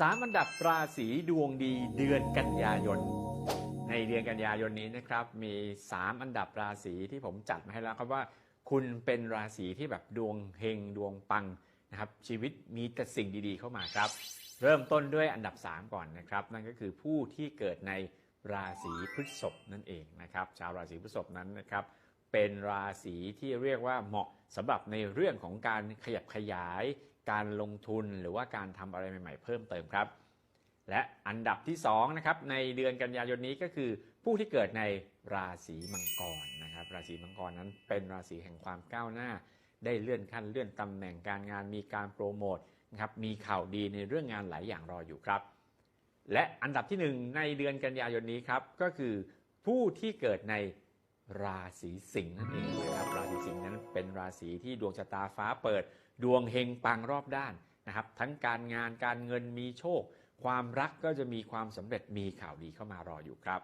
สามอันดับราศีดวงดีเดือนกันยายน ในเดือนกันยายนนี้นะครับมี 3 อันดับราศีที่ผมจัดมาให้แล้วครับว่า คุณเป็นราศีที่แบบดวงเฮงดวงปังนะครับชีวิตมีแต่สิ่งดีๆเข้ามาครับ เริ่มต้นด้วยอันดับ 3 ก่อนนะครับ นั่นก็คือผู้ที่เกิดในราศีพฤษภนั่นเองนะครับชาวราศีพฤษภนั้นนะครับเป็นราศีที่เรียกว่าเหมาะสำหรับในเรื่องของการขยับขยาย การลงทุนหรือว่าการทำอะไรใหม่ ๆ เพิ่มเติมครับ และอันดับที่2นะครับในเดือนกันยายนนี้ก็คือ ผู้ที่เกิดในราศีมังกรนะครับ ราศีมังกรนั้นเป็นราศีแห่งความก้าวหน้า ได้เลื่อนขั้นเลื่อนตำแหน่งการงานมีการโปรโมทนะครับมีข่าวดีในเรื่องงานหลายอย่างรออยู่ครับ และอันดับที่หนึ่งในเดือนกันยายนนี้ครับก็คือผู้ที่เกิดใน ราศีสิงห์นั่นเองนะครับราศีสิงห์นั้นเป็นราศีที่ดวงชะตาฟ้าเปิด ดวงเฮงปังรอบด้านนะครับ ทั้งการงานการเงินมีโชค ความรักก็จะมีความสำเร็จมีข่าวดีเข้ามารออยู่ครับ